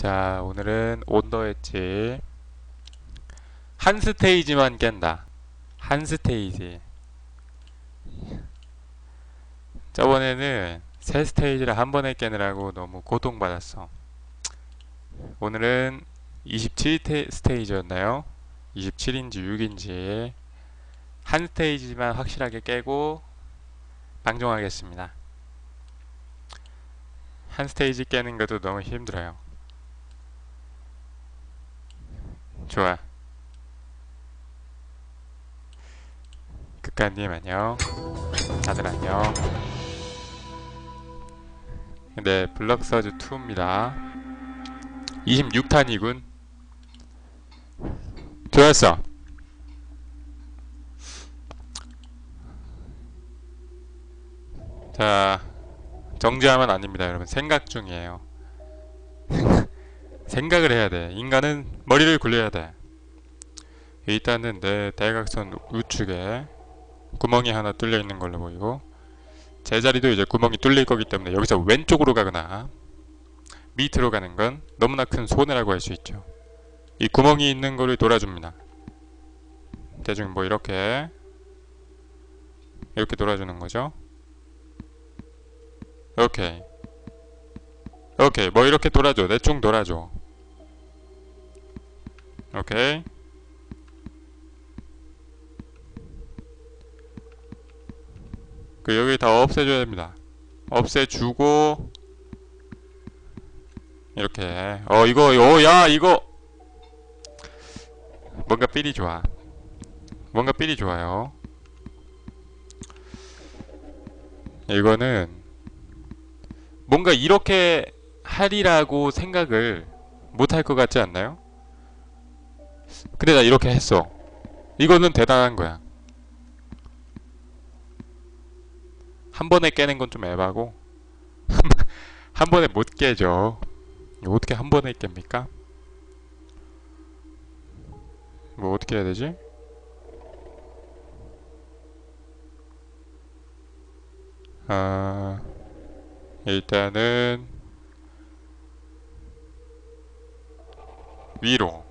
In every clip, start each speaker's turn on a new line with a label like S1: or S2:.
S1: 자, 오늘은 온더 엣지 한 스테이지만 깬다. 한 스테이지. 저번에는 세 스테이지를 한 번에 깨느라고 너무 고통받았어. 오늘은 27 스테이지였나요? 27인지 6인지 한 스테이지만 확실하게 깨고 방종하겠습니다. 한 스테이지 깨는 것도 너무 힘들어요. 좋아. 극간님 안녕. 다들 안녕. 네, 블럭서즈 2입니다. 26탄이군. 좋았어. 자, 정지하면 아닙니다, 여러분. 생각 중이에요. 생각을 해야 돼. 인간은 머리를 굴려야 돼. 일단은 내 대각선 우측에 구멍이 하나 뚫려 있는 걸로 보이고 제자리도 이제 구멍이 뚫릴 거기 때문에 여기서 왼쪽으로 가거나 밑으로 가는 건 너무나 큰 손해라고 할 수 있죠. 이 구멍이 있는 거를 돌아줍니다. 대충 뭐 이렇게 이렇게 돌아주는 거죠. 오케이. 오케이. 뭐 이렇게 돌아줘. 대충 돌아줘. 오케이. 그 여기 다 없애줘야 됩니다. 없애주고 이렇게 어 이거 어야 이거 뭔가 삘이 좋아. 뭔가 삘이 좋아요. 이거는 뭔가 이렇게 하리라고 생각을 못 할 것 같지 않나요? 근데 나 이렇게 했어. 이거는 대단한 거야. 한 번에 깨는 건좀 에바고 한 번에 못 깨죠. 어떻게 한 번에 깹니까? 뭐 어떻게 해야 되지? 아 일단은 위로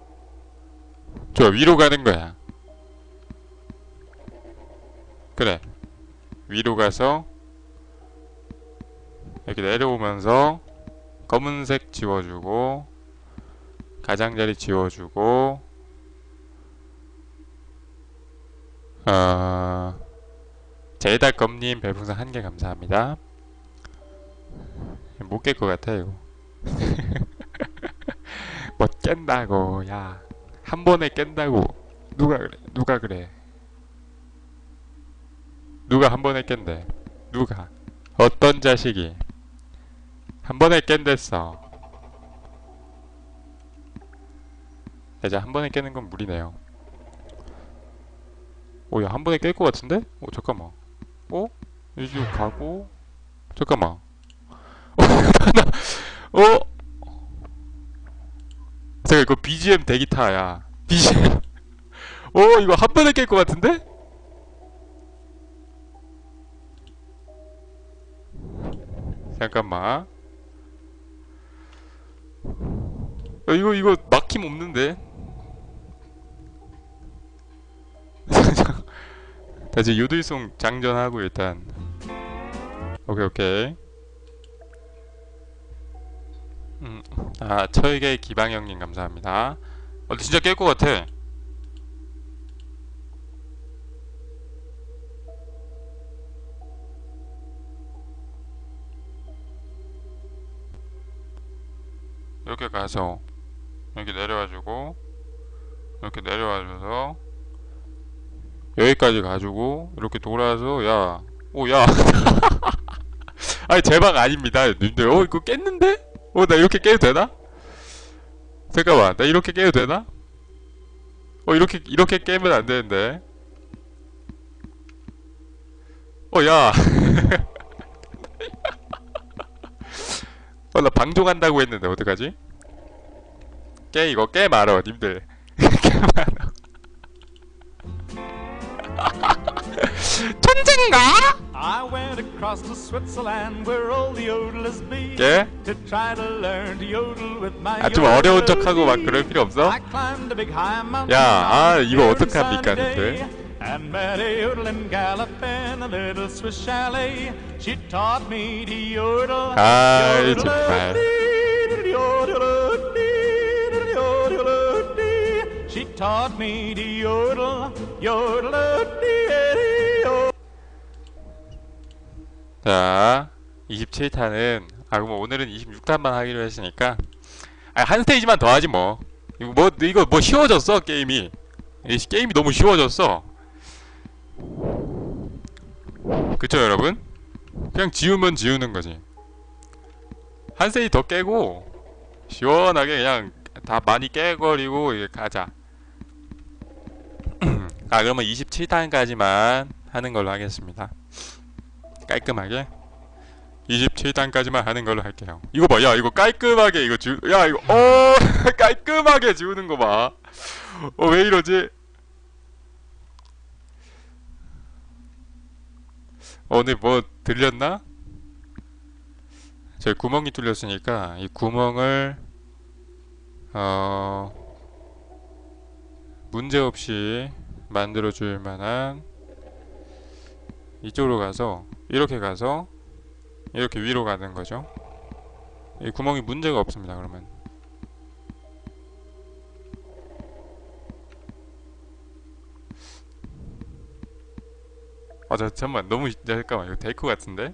S1: 좋아 위로 가는 거야. 그래. 위로 가서 이렇게 내려오면서 검은색 지워주고 가장자리 지워주고 어... 제달검님 별풍선 한 개 감사합니다. 못 깰 것 같아 이거. 못 깬다고 야 한 번에 깬다고. 누가 그래? 누가 그래? 누가 한 번에 깬대? 누가? 어떤 자식이? 한 번에 깬댔어. 이제 한 번에 깨는 건 무리네요. 오야 한 번에 깰 것 같은데? 오 잠깐만. 어? 이쪽 가고? 잠깐만. 어? 잠깐 이거 BGM 대기타야. BGM 어 이거 한 번에 깰 것 같은데? 잠깐만. 어, 이거 이거 막힘 없는데? 다시 요들송 장전하고 일단. 오케이 오케이 음, 아 철개 기방형님 감사합니다. 어 진짜 깰 것 같아. 이렇게 가서 이렇게 내려와주고 이렇게 내려와줘서 여기까지 가지고 이렇게 돌아서 야, 오 야, 아니 제 방 아닙니다, 님들. 어 이거 깼는데? 어 나 이렇게 깨도 되나? 잠깐만, 나 이렇게 깨도 되나? 어 이렇게 이렇게 깨면 안 되는데. 어 야, 어 나 방종한다고 했는데 어떡하지? 깨 이거 깨 말어, 님들. 깨 말어. 천재인가?
S2: I went across to Switzerland where all the yodelers be
S1: 깨?
S2: to try to learn to yodel with my
S1: 아 좀 어려운 척하고 막. 그럴 필요 없어?
S2: I climbed a big high mountain
S1: 야, 아, 이거 어떡합니까, 님들?
S2: And met a yodeling gallop in a little Swiss chalet. She taught me to yodel. yodel,
S1: 정말.
S2: yodel, yodel. She taught me to yodel, yodel, dee, yodel.
S1: 자 27탄은 아 그럼 오늘은 26탄만 하기로 했으니까. 아, 한 스테이지만 더 하지 뭐. 이거 뭐 이거 뭐 쉬워졌어 게임이. 이 게임이 너무 쉬워졌어. 그쵸 여러분? 그냥 지우면 지우는 거지. 한 스테이지 더 깨고 시원하게 그냥 다 많이 깨버리고 이게 가자. 아 그러면 27탄까지만 하는 걸로 하겠습니다 깔끔하게 27단까지만 하는 걸로 할게요. 이거 봐, 야 이거 깔끔하게 이거 지, 야 이거 어 깔끔하게 지우는 거 봐. 어왜 이러지? 오늘 뭐 들렸나? 저희 구멍이 뚫렸으니까 이 구멍을 어 문제 없이 만들어 줄 만한 이쪽으로 가서 이렇게 가서 이렇게 위로 가는 거죠. 이 구멍이 문제가 없습니다. 그러면 아, 저 잠깐만 너무 잠깐만 이거 데이크 같은데?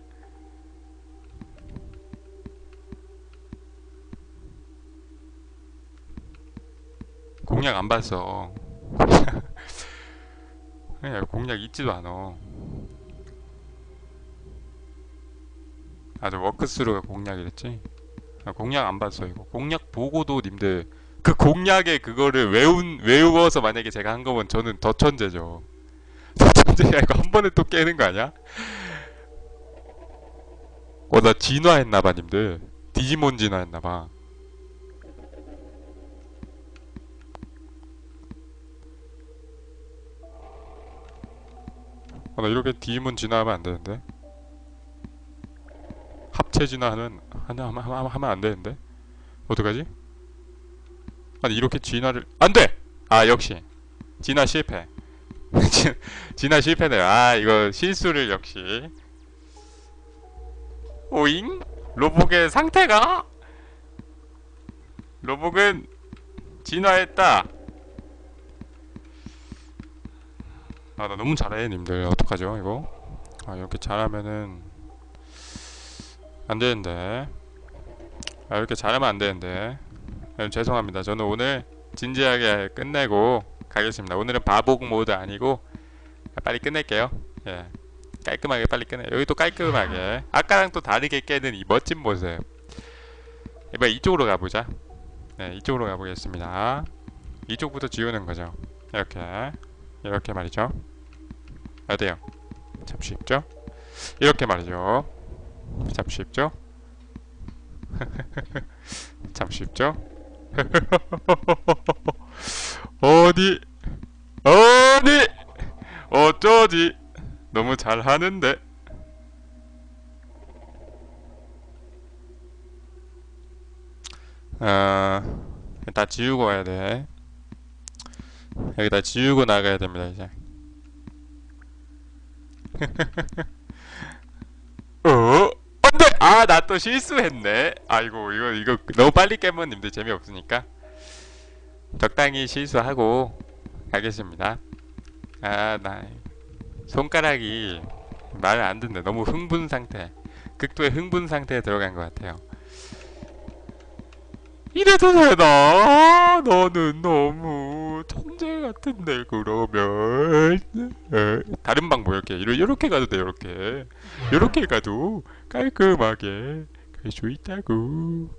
S1: 공략 안 봤어. 그냥 공략 있지도 않아. 아, 저 워크스루가 공략이랬지? 아, 공략 안 봤어, 이거. 공략 보고도 님들, 그 공략의 그거를 외운, 외워서 만약에 제가 한 거면 저는 더 천재죠. 더 천재야, 이거 한 번에 또 깨는 거 아니야? 어, 나 진화했나봐, 님들. 디지몬 진화했나봐. 어, 나 이렇게 디지몬 진화하면 안 되는데? 합체 진화하는 하나 하면, 하면, 안 되는데. 어떡하지? 아니 이렇게 진화를 안 돼! 아 역시. 진화 실패. 진- 진화 실패네요. 아 이거 실수를 역시. 오잉? 로복의 상태가? 로복은 진화했다. 아 나 너무 잘해 님들. 어떡하죠 이거? 아 이렇게 잘하면은 안 되는데. 아, 이렇게 잘하면 안 되는데. 아, 죄송합니다. 저는 오늘 진지하게 끝내고 가겠습니다. 오늘은 바복 모드 아니고 아, 빨리 끝낼게요. 예. 깔끔하게 빨리 끝내. 여기 또 깔끔하게. 아까랑 또 다르게 깨는 이 멋진 모습. 이번 이쪽으로 가보자. 네, 이쪽으로 가보겠습니다. 이쪽부터 지우는 거죠. 이렇게. 이렇게 말이죠. 어때요? 참 쉽죠? 이렇게 말이죠. 참 쉽죠? 참 쉽죠? 어디 어디 어쩌지 너무 잘하는데 아다 지우고 와야 돼 여기다 지우고 나가야 됩니다 이제! 아, 나 또 실수했네. 아이고, 이거 이거 너무 빨리 깨면 님들 재미없으니까 적당히 실수하고 가겠습니다. 아, 나 손가락이 말을 안 듣네. 너무 흥분 상태. 극도의 흥분 상태에 들어간 것 같아요. 이래도 되나? 너는 너무 천재 같은데 그러면 에, 다른 방법 이렇게 이렇게 가도 돼 이렇게 이렇게 가도 깔끔하게 갈 수 있다고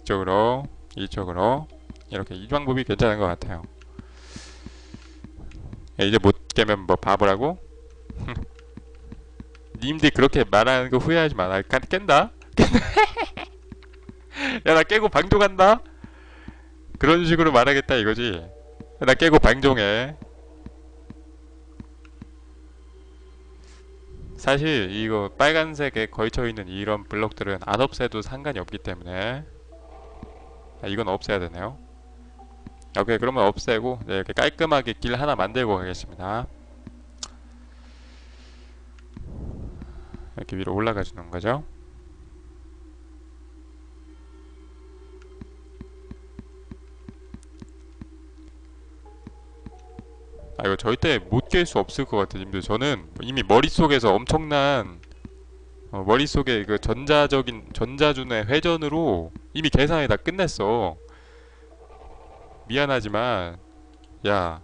S1: 이쪽으로 이쪽으로 이렇게 이 방법이 괜찮은 것 같아요 야, 이제 못 깨면 뭐 바보라고? 님들 그렇게 말하는 거 후회하지 마. 나 깬- 깬다? 야, 나 깨고 방종한다? 그런 식으로 말하겠다 이거지. 나 깨고 방종해. 사실 이거 빨간색에 걸쳐 있는 이런 블록들은 안 없애도 상관이 없기 때문에 아, 이건 없애야 되네요. 오케이 그러면 없애고 네, 이렇게 깔끔하게 길 하나 만들고 가겠습니다. 이렇게 위로 올라가 주는 거죠. 아 이거 절대 못 깰 수 없을 것 같아요 님들. 저는 이미 머릿속에서 엄청난 어, 머릿속에 그 전자적인 전자준의 회전으로 이미 계산이 다 끝냈어. 미안하지만 야,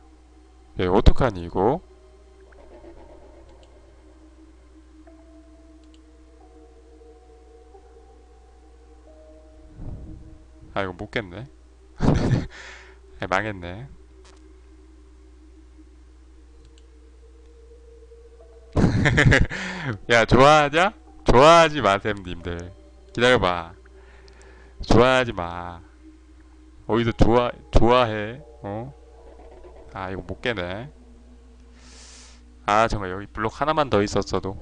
S1: 야 어떡하니 이거? 아 이거 못 깼네. 아, 망했네 야 좋아하냐? 좋아하지 마셈 님들. 기다려봐. 좋아하지 마. 어디서 좋아 좋아해? 어? 아 이거 못 깨네. 아 정말 여기 블록 하나만 더 있었어도.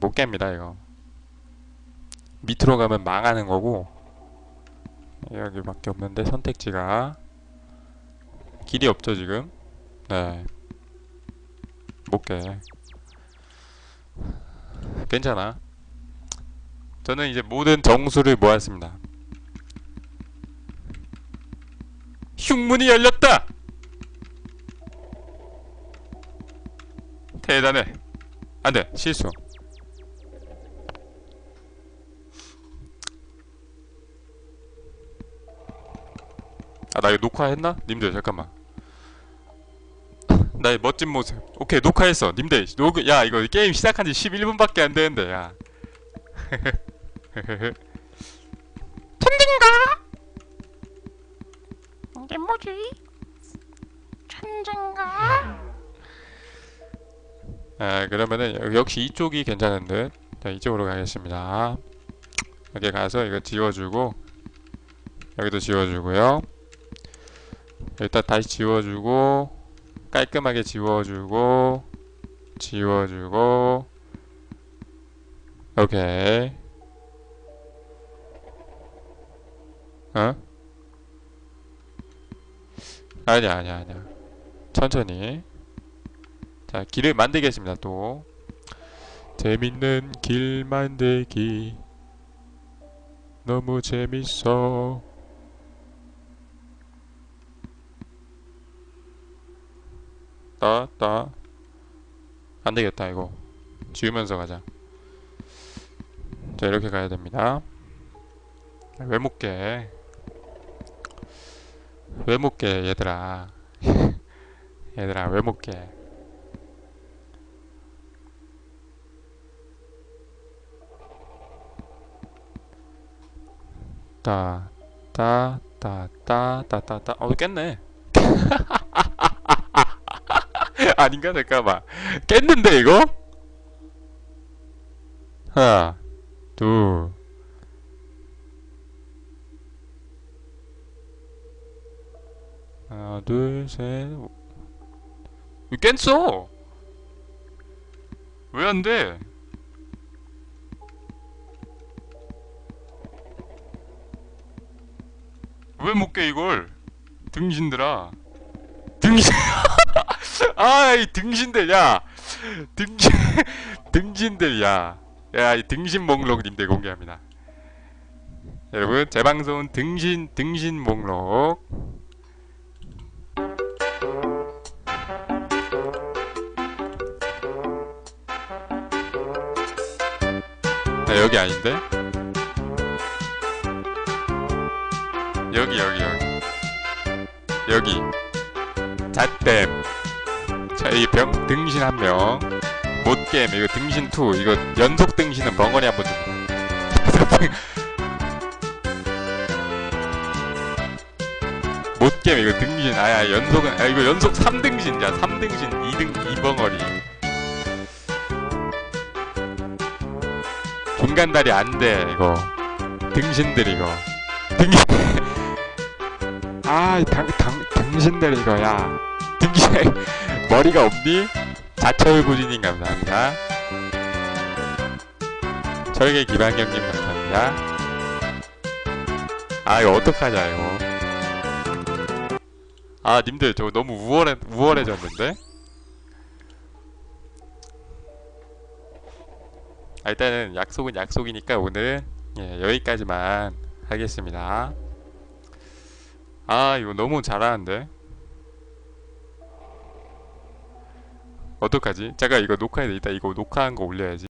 S1: 못 깹니다 이거. 밑으로 가면 망하는 거고. 여기밖에 없는데 선택지가. 길이 없죠 지금? 네 못깨 괜찮아. 저는 이제 모든 정수를 모았습니다. 흉문이 열렸다! 대단해. 안돼 실수. 아 나 이거 녹화했나? 님들 잠깐만 나의 멋진 모습 오케이 녹화했어 님들 녹, 야 이거 게임 시작한 지 11분밖에 안 되는데 야
S3: 천진가? 이게 뭐지? 천진가?
S1: 아 그러면은 여- 역시 이쪽이 괜찮은 듯 자, 이쪽으로 가겠습니다 여기 가서 이거 지워주고 여기도 지워주고요 일단 다시 지워주고 깔끔하게 지워주고 지워주고 오케이. 어? 아니야 아니야 아니야. 천천히. 자 길을 만들겠습니다 또. 재밌는 길 만들기. 너무 재밌어 따 따 안 되겠다 이거 지우면서 가자 자 이렇게 가야 됩니다 못깨 얘들아 얘들아 깨? 따, 따, 따, 따, 따, 따, 따. 어, 깼네. 아닌가? 잠깐만. 깼는데, 이거? 하나, 둘. 하나, 둘, 셋. 이거 깼어! 왜 안 돼? 왜 못 깨 이걸? 등신들아. 등신. 아이 등신들 야. 등신 등신들 야. 야, 이 등신 목록님들 공개합니다. 여러분, 제 방송은 등신 등신 목록. 아, 여기 아닌데? 여기 여기 여기 여기 잣댐 자이 병 등신 한 명 못겜 이거 등신 투 이거 연속 등신은 벙어리 한번 좀. 못겜 이거 등신 아야 연속은 아 이거 연속 3등신 자 3등신 2등 2벙어리. 중간다리 안 돼 이거. 등신들 이거. 등신. 아, 당, 당, 당신들 이거, 야. 등신, 머리가 없니? 사철구진님 감사합니다. 철개 기반경님 감사합니다. 아 이거 어떡하냐 이거. 아 님들 저 너무 우월해 우월해졌는데? 아, 일단은 약속은 약속이니까 오늘 예, 여기까지만 하겠습니다. 아 이거 너무 잘하는데 어떡하지? 제가 이거 녹화해야 돼. 이따 이거 녹화한 거 올려야지.